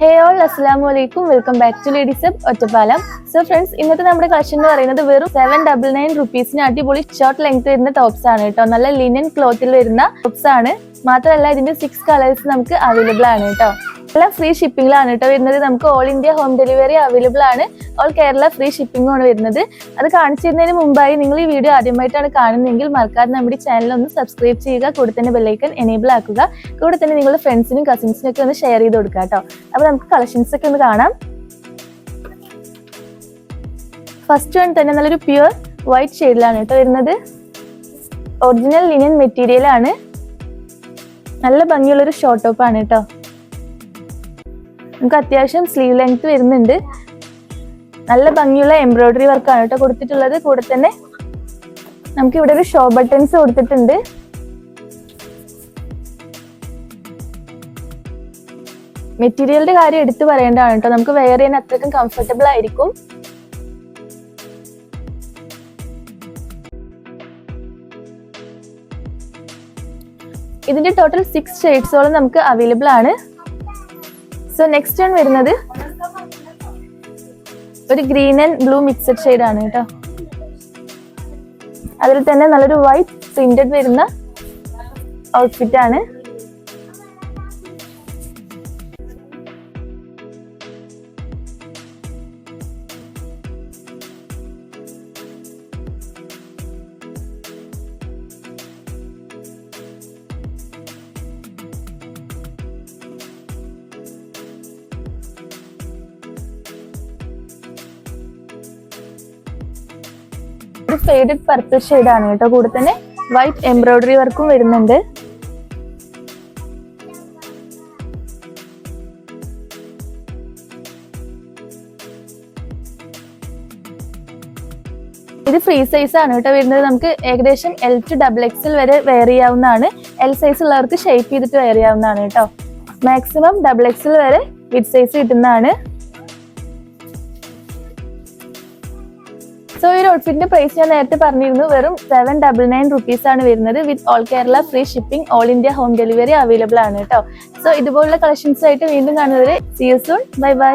ഹേ all അസ്സാം വലൈക്കും welcome back to ladies Ottapalam so friends ഇന്നത്തെ നമ്മുടെ കളക്ഷൻ എന്ന് പറയുന്നത് വെറും സെവൻ ഡബിൾ നയൻ റുപ്പീസിന് അടിപൊളി ഷോർട്ട് ലെങ്ത് വരുന്ന ടോപ്സ് ആണ് കേട്ടോ. നല്ല ലിനൻ ക്ലോത്തിൽ വരുന്ന ടോപ്സ് ആണ്. മാത്രമല്ല ഇതിന്റെ സിക്സ് കളേഴ്സ് നമുക്ക് അവൈലബിൾ ആണ് കേട്ടോ. എല്ലാം ഫ്രീ ഷിപ്പിംഗിലാണ് കേട്ടോ വരുന്നത്. നമുക്ക് all India home delivery available ആണ്. ഓൾ കേരള ഫ്രീ ഷിപ്പിംഗും ആണ് വരുന്നത്. അത് കാണിച്ചു തരുന്നതിന് മുമ്പായി നിങ്ങൾ ഈ വീഡിയോ ആദ്യമായിട്ടാണ് കാണുന്നതെങ്കിൽ മറക്കാതെ നമ്മുടെ ചാനൽ ഒന്ന് സബ്സ്ക്രൈബ് ചെയ്യുക കൂടെ തന്നെ ബെല്ലൈക്കൻ എനേബിൾ ആക്കുക കൂടെ തന്നെ നിങ്ങളുടെ ഫ്രണ്ട്സിനും കസിൻസിനും ഒക്കെ ഒന്ന് ഷെയർ ചെയ്ത് കൊടുക്കുക കേട്ടോ. അപ്പൊ നമുക്ക് കളക്ഷൻസ് ഒക്കെ ഒന്ന് കാണാം. ഫസ്റ്റ് വൺ തന്നെ നല്ലൊരു പ്യുവർ വൈറ്റ് ഷെയ്ഡിലാണ് കേട്ടോ വരുന്നത്. ഒറിജിനൽ ലിനൻ മെറ്റീരിയൽ ആണ്. നല്ല ഭംഗിയുള്ളൊരു ഷോർട്ട് ടോപ്പ് ആണ് കേട്ടോ. നമുക്ക് അത്യാവശ്യം സ്ലീവ് ലെങ്ത് വരുന്നുണ്ട്. നല്ല ഭംഗിയുള്ള എംബ്രോയിഡറി വർക്കാണ് കേട്ടോ കൊടുത്തിട്ടുള്ളത്. കൂടെ തന്നെ നമുക്ക് ഇവിടെ ഒരു ഷോ ബട്ടൺസ് കൊടുത്തിട്ടുണ്ട്. മെറ്റീരിയലിന്റെ കാര്യം എടുത്തു പറയേണ്ടതാണ് കേട്ടോ. നമുക്ക് വെയർ ചെയ്യാൻ അത്രയ്ക്കും കംഫർട്ടബിൾ ആയിരിക്കും. ഇതിന്റെ ടോട്ടൽ സിക്സ് ഷെയ്ഡ്സോളം നമുക്ക് അവൈലബിൾ ആണ്. സോ നെക്സ്റ്റ് ആണ് വരുന്നത് ഒരു green and blue mixed shade ആണ് കേട്ടോ. അതിൽ തന്നെ നല്ലൊരു വൈറ്റ് പ്രിന്റഡ് വരുന്ന ഔട്ട്ഫിറ്റ് ആണ്. ഒരു ഫേഡഡ് പർപ്പിൾ ഷെയ്ഡ് ആണ് കേട്ടോ. കൂടെ തന്നെ വൈറ്റ് എംബ്രോയിഡറി വർക്കും വരുന്നുണ്ട്. ഇത് ഫ്രീ സൈസ് ആണ് കേട്ടോ വരുന്നത്. നമുക്ക് ഏകദേശം എൽ ടു ഡബിൾ എക്സിൽ വരെ വെയർ ചെയ്യാവുന്നതാണ്. എൽ സൈസ് ഉള്ളവർക്ക് ഷേപ്പ് ചെയ്തിട്ട് വെയർ ചെയ്യാവുന്നതാണ് കേട്ടോ. മാക്സിമം ഡബിൾ എക്സിൽ വരെ വിഡ് സൈസ് കിട്ടുന്നതാണ്. സോ ഈ ഒരു ഔട്ട്ഫിറ്റിന്റെ പ്രൈസ് ഞാൻ നേരത്തെ പറഞ്ഞിരുന്നു. വെറും സെവൻ ഡബിൾ നയൻ റുപ്പീസ് ആണ് വരുന്നത് with all Kerala free shipping all India home delivery available ആണ് കേട്ടോ. സോ ഇതുപോലുള്ള കളക്ഷൻസ് ആയിട്ട് വീണ്ടും കാണുന്നവരെ see you soon bye bye